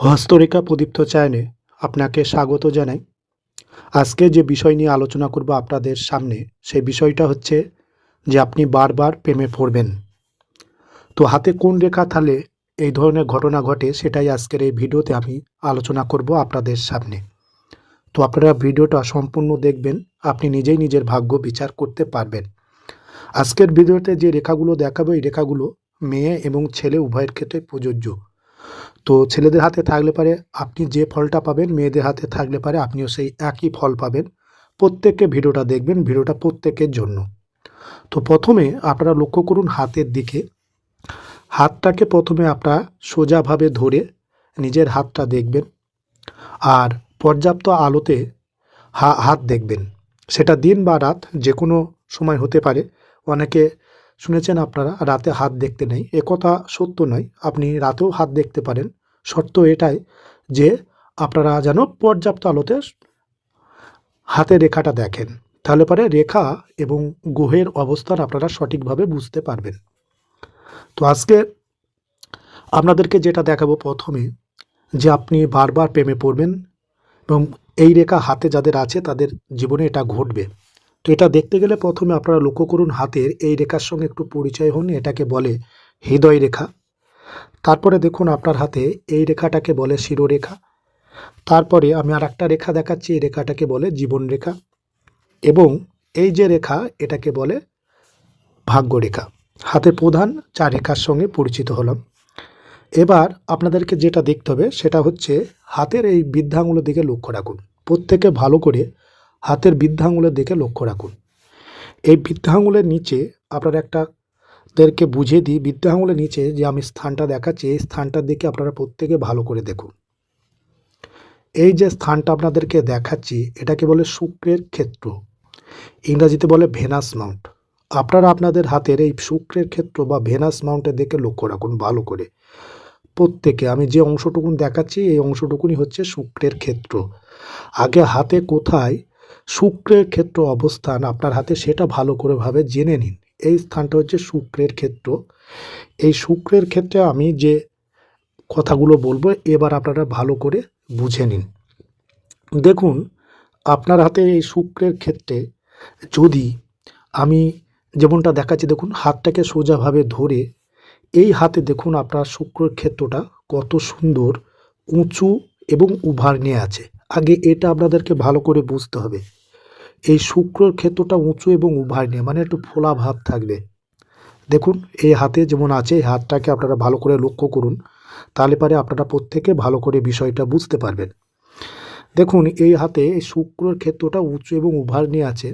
হস্তরেখা প্রদীপ্ত চায়নে আপনাকে স্বাগত জানাই। আজকে যে বিষয় নিয়ে আলোচনা করব আপনাদের সামনে, সেই বিষয়টা হচ্ছে যে আপনি বারবার প্রেমে পড়বেন। তো হাতে কোন রেখা থালে এই ধরনের ঘটনা ঘটে, সেটাই আজকের এই ভিডিওতে আমি আলোচনা করব আপনাদের সামনে। তো আপনারা ভিডিওটা সম্পূর্ণ দেখবেন, আপনি নিজেই নিজের ভাগ্য বিচার করতে পারবেন। আজকের ভিডিওতে যে রেখাগুলো দেখাবো, এই রেখাগুলো মেয়ে এবং ছেলে উভয়ের ক্ষেত্রে প্রযোজ্য। তো ছেলেদের হাতে থাকলে পারে আপনি যে ফলটা পাবেন, মেয়েদের হাতে থাকলে পারে আপনিও সেই একই ফল পাবেন। প্রত্যেককে ভিডিওটা দেখবেন, ভিডিওটা প্রত্যেকের জন্য। তো প্রথমে আপনারা লক্ষ্য করুন হাতের দিকে। হাতটাকে প্রথমে আপনারা সোজাভাবে ধরে নিজের হাতটা দেখবেন আর পর্যাপ্ত আলোতে হাত দেখবেন। সেটা দিন বা রাত যে কোনো সময় হতে পারে। অনেকে শুনেছেন আপনারা, রাতে হাত দেখতে নেই। একথা সত্য নয়। আপনি রাতেও হাত দেখতে পারেন। শর্ত এটাই যে আপনারা যেন পর্যাপ্ত আলোতে হাতে রেখাটা দেখেন। তাহলে পরে রেখা এবং গ্রহের অবস্থান আপনারা সঠিকভাবে বুঝতে পারবেন। তো আজকে আপনাদেরকে যেটা দেখাবো প্রথমে, যে আপনি বারবার প্রেমে পড়বেন এবং এই রেখা হাতে যাদের আছে তাদের জীবনে এটা ঘটবে। তো এটা দেখতে গেলে প্রথমে আপনারা লক্ষ্য করুন হাতের এই রেখার সঙ্গে একটু পরিচয় হন, এটাকে বলে হৃদয় রেখা। তারপরে দেখুন আপনার হাতে এই রেখাটাকে বলে শিরোরেখা। তারপরে আমি আর একটা রেখা দেখাচ্ছি, এই রেখাটাকে বলে জীবন রেখা। এবং এই যে রেখা, এটাকে বলে ভাগ্য রেখা। হাতে প্রধান চার রেখার সঙ্গে পরিচিত হলাম। এবার আপনাদেরকে যেটা দেখতে হবে, সেটা হচ্ছে হাতের এই বৃদ্ধাঙ্গুলের দিকে লক্ষ্য রাখুন। প্রত্যেকে ভালো করে হাতের বৃদ্ধাঙ্গুলের দিকে লক্ষ্য রাখুন। এই বৃদ্ধাঙ্গুলের নিচে আপনারা একটা দেরকে বুঝিয়ে দিই, বৃদ্ধাঙ্গুলের নিচে যে আমি স্থানটা দেখাচ্ছি, এই স্থানটার দিকে আপনারা প্রত্যেকে ভালো করে দেখুন। এই যে স্থানটা আপনাদেরকে দেখাচ্ছি, এটাকে বলে শুক্রের ক্ষেত্র। ইংরাজিতে বলে ভেনাস মাউন্ট। আপনারা আপনাদের হাতের এই শুক্রের ক্ষেত্র বা ভেনাস মাউন্টের দিকে লক্ষ্য রাখুন ভালো করে। প্রত্যেকে, আমি যে অংশটুকুন দেখাচ্ছি, এই অংশটুকুনি হচ্ছে শুক্রের ক্ষেত্র। আগে হাতে কোথায় শুক্রের ক্ষেত্র অবস্থান আপনার হাতে সেটা ভালো করে ভাবে জেনে নিন। এই স্থানটা হচ্ছে শুক্রের ক্ষেত্র। এই শুক্রের ক্ষেত্রে আমি যে কথাগুলো বলব, এবার আপনারা ভালো করে বুঝে নিন। দেখুন, আপনার হাতে এই শুক্রের ক্ষেত্রে যদি আমি যেমনটা দেখাচ্ছি, দেখুন, হাতটাকে সোজাভাবে ধরে, এই হাতে দেখুন আপনার শুক্রের ক্ষেত্রটা কত সুন্দর, উঁচু এবং উভার নিয়ে আছে। আগে এটা আপনাদেরকে ভালো করে বুঝতে হবে। এই শুক্রর ক্ষেত্রটা উঁচু এবং উভার নিয়ে মানে একটু ফোলা ভাব থাকবে। দেখুন, এই হাতে যেমন আছে, এই হাতটাকে আপনারা ভালো করে লক্ষ্য করুন, তাহলে পারে আপনারা প্রত্যেকে ভালো করে বিষয়টা বুঝতে পারবেন। দেখুন, এই হাতে এই শুক্রের ক্ষেত্রটা উঁচু এবং উভার নিয়ে আছে।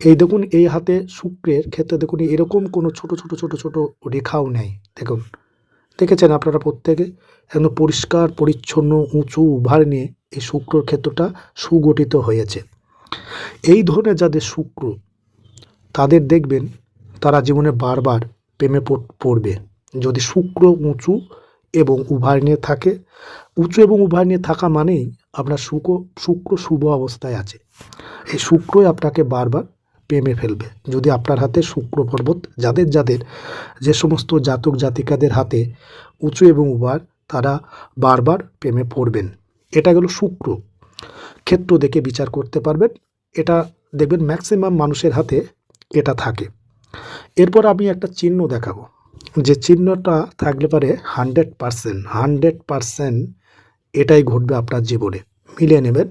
এই দেখুন, এই হাতে শুক্রের ক্ষেত্রে দেখুন, এরকম কোনো ছোট ছোট ছোট ছোট রেখাও নেই। দেখুন দেখেছেন আপনারা প্রত্যেকে? একদম পরিষ্কার, পরিচ্ছন্ন, উঁচু উভার নিয়ে এই শুক্রর ক্ষেত্রটা সুগঠিত হয়েছে। এই ধরনের যাদের শুক্র, তাদের দেখবেন তারা জীবনে বারবার প্রেমে পড়- পড়বে। যদি শুক্র উঁচু এবং উভার নিয়ে থাকে, উঁচু এবং উভার নিয়ে থাকা মানেই আপনার শুক্র শুক্র শুভ অবস্থায় আছে। এই শুক্রই আপনাকে বারবার প্রেমে ফেলবে। যদি আপনার হাতে শুক্র পর্বত, যাদের যাদের যে সমস্ত জাতক জাতিকাদের হাতে উঁচু এবং উবার, তারা বারবার প্রেমে পড়বেন। এটা গেল শুক্র। ক্ষেত্র দেখে বিচার করতে পারবেন। এটা দেখবেন ম্যাক্সিমাম মানুষের হাতে এটা থাকে। এরপর আমি একটা চিহ্ন দেখাবো। যে চিহ্নটা থাকলে পারে হান্ড্রেড পারসেন্ট। হান্ড্রেড পারসেন্ট এটাই ঘটবে আপনার জীবনে। মিলিয়ে নেবেন।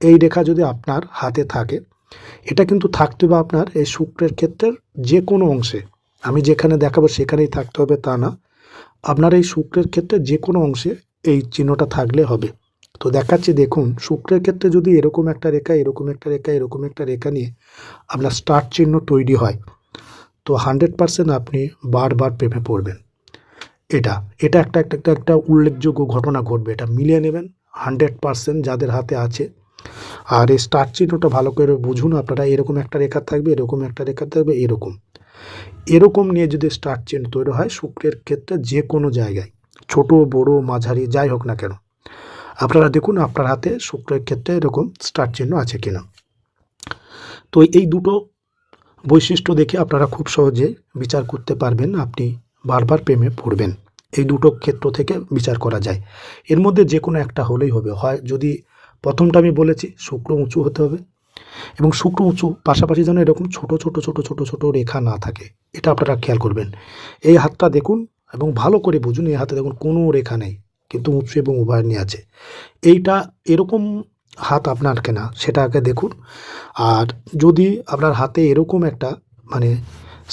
এই রেখা যদি আপনার হাতে থাকে এটা কিন্তু থাকতে হবে আপনার এই শুক্রের ক্ষেত্রের যে কোনো অংশে। আমি যেখানে দেখাবো সেখানেই থাকতে হবে তা না। আপনার এই শুক্রের ক্ষেত্রে যে কোনো অংশে এই চিহ্নটা থাকলে হবে। তো দেখাচ্ছি, দেখুন, শুক্রের ক্ষেত্রে যদি এরকম একটা রেখা, এরকম একটা রেখা, এরকম একটা রেখা নিয়ে আপনার স্টার্ট চিহ্ন তৈরি হয়, তো হান্ড্রেড পারসেন্ট আপনি বারবার প্রেমে পড়বেন। এটা এটা একটা একটা একটা একটা উল্লেখযোগ্য ঘটনা ঘটবে। এটা মিলিয়ে নেবেন, হান্ড্রেড পারসেন্ট যাদের হাতে আছে আর এই স্টার চিহ্নটা ভালো করে বুঝুন আপনারা, এরকম একটা রেখা থাকবে, এরকম একটা রেখা থাকবে, এরকম। এরকম নিয়ে যদি স্টার চিহ্ন তৈরি হয়, শুক্রের ক্ষেত্রে যে কোনো জায়গায়, ছোট, বড়, মাঝারি, যাই হোক না কেন, আপনারা দেখুন আপনার হাতে শুক্রের ক্ষেত্রে এরকম স্টার চিহ্ন আছে কিনা। তো এই দুটো বৈশিষ্ট্য দেখে আপনারা খুব সহজে বিচার করতে পারবেন, আপনি বারবার প্রেমে পড়বেন। এই দুটো ক্ষেত্র থেকে বিচার করা যায়। এর মধ্যে যে কোনো একটা হলেই হবে। হয় যদি প্রথমটা আমি বলেছি শুক্র উঁচু হতে হবে এবং শুক্র উঁচু পাশাপাশি যেন এরকম ছোট ছোট ছোট ছোট ছোট রেখা না থাকে। এটা আপনারা খেয়াল করবেন। এই হাতটা দেখুন এবং ভালো করে বুঝুন, এই হাতে দেখুন কোনো রেখা নেই, কিন্তু উঁচু এবং উভয় নিয়ে আছে। এইটা এরকম হাত আপনার কেনা, সেটা আগে দেখুন। আর যদি আপনার হাতে এরকম একটা মানে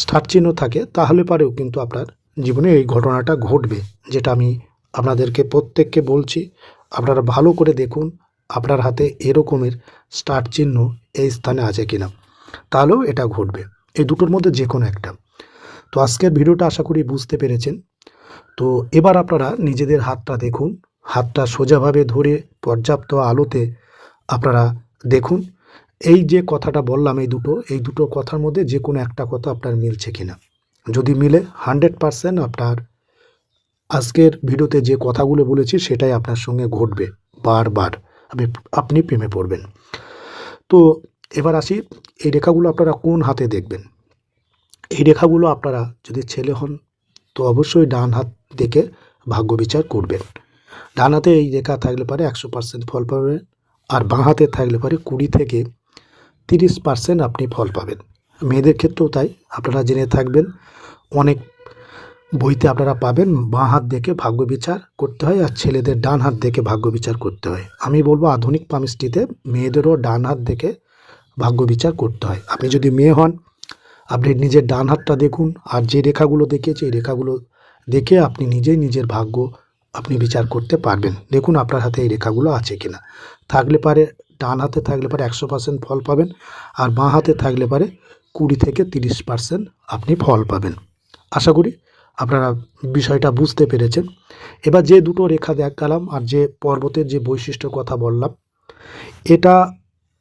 স্টার চিহ্ন থাকে, তাহলে পারেও কিন্তু আপনার জীবনে এই ঘটনাটা ঘটবে, যেটা আমি আপনাদেরকে প্রত্যেককে বলছি। আপনারা ভালো করে দেখুন আপনার হাতে এরকমের স্টার চিহ্ন এই স্থানে আছে কিনা, তাহলেও এটা ঘটবে। এই দুটোর মধ্যে যে কোনো একটা। তো আজকের ভিডিওটা আশা করি বুঝতে পেরেছেন। তো এবার আপনারা নিজেদের হাতটা দেখুন। হাতটা সোজাভাবে ধরে পর্যাপ্ত আলোতে আপনারা দেখুন। এই যে কথাটা বললাম, এই দুটো এই দুটো কথার মধ্যে যে কোনো একটা কথা আপনার মিলছে কিনা। যদি মিলে, হান্ড্রেড পারসেন্ট আপনার আজকের ভিডিওতে যে কথাগুলো বলেছি, সেটাই আপনার সঙ্গে ঘটবে বারবার। আপনি আপনি প্রেমে পড়বেন। তো এবার আসি, এই রেখাগুলো আপনারা কোন হাতে দেখবেন? এই রেখাগুলো আপনারা যদি ছেলে হন, তো অবশ্যই ডান হাত দেখে ভাগ্য বিচার করবেন। ডান হাতে এই রেখা থাকলে পারে একশো পার্সেন্ট ফল পাবেন, আর বাঁ হাতে থাকলে পারে কুড়ি থেকে তিরিশ পার্সেন্ট আপনি ফল পাবেন। মেয়েদের ক্ষেত্রেও তাই, আপনারা জেনে থাকবেন, অনেক বইতে আপনারা পাবেন বাঁ হাত দেখে ভাগ্য বিচার করতে হয় আর ছেলেদের ডান হাত দেখে ভাগ্য বিচার করতে হয়। আমি বলব আধুনিক পামিস্ট্রিতে মেয়েদেরও ডান হাত দেখে ভাগ্য বিচার করতে হয়। আপনি যদি মেয়ে হন, আপনি নিজের ডান হাতটা দেখুন আর যে রেখাগুলো দেখিয়েছে, এই রেখাগুলো দেখে আপনি নিজেই নিজের ভাগ্য আপনি বিচার করতে পারবেন। দেখুন আপনার হাতে এই রেখাগুলো আছে কিনা। থাকলে পারে ডান হাতে, থাকলে পারে একশো পার্সেন্ট ফল পাবেন আর বাঁ হাতে থাকলে পারে কুড়ি থেকে তিরিশ পার্সেন্ট আপনি ফল পাবেন। আশা করি আপনারা বিষয়টা বুঝতে পেরেছেন। এবার যে দুটো রেখা দেখালাম আর যে পর্বতের যে বৈশিষ্ট্যর কথা বললাম, এটা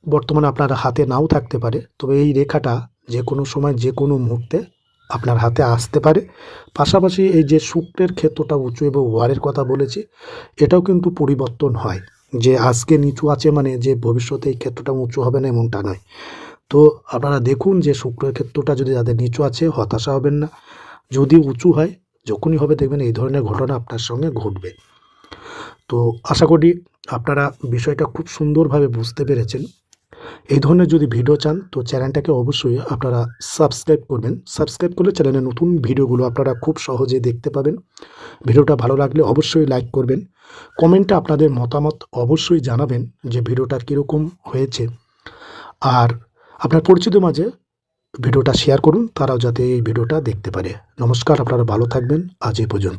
বর্তমানে আপনার হাতে নাও থাকতে পারে, তবে এই রেখাটা যে কোনো সময় যে কোনো মুহূর্তে আপনার হাতে আসতে পারে। পাশাপাশি এই যে শুক্রের ক্ষেত্রটা উঁচু এবং ওয়ারের কথা বলেছি, এটাও কিন্তু পরিবর্তন হয়। যে আজকে নিচু আছে মানে যে ভবিষ্যতে এই ক্ষেত্রটা উঁচু হবে না এমনটা নয়। তো আপনারা দেখুন যে শুক্রের ক্ষেত্রটা যদি যাদের নিচু আছে, হতাশা হবেন না। যদি উঁচু হয়, যখনই হবে দেখবেন এই ধরনের ঘটনা আপনার সঙ্গে ঘটবে। তো আশা করি আপনারা বিষয়টা খুব সুন্দরভাবে বুঝতে পেরেছেন। এই ধরনের যদি ভিডিও চান, তো চ্যানেলটাকে অবশ্যই আপনারা সাবস্ক্রাইব করবেন। সাবস্ক্রাইব করলে চ্যানেলের নতুন ভিডিওগুলো আপনারা খুব সহজে দেখতে পাবেন। ভিডিওটা ভালো লাগলে অবশ্যই লাইক করবেন। কমেন্টে আপনাদের মতামত অবশ্যই জানাবেন যে ভিডিওটা কীরকম হয়েছে। আর আপনার পরিচিত মাঝে ভিডিওটা শেয়ার করুন, তারাও যাতে এই ভিডিওটা দেখতে পারে। নমস্কার, আপনারা ভালো থাকবেন। আজ এই পর্যন্ত।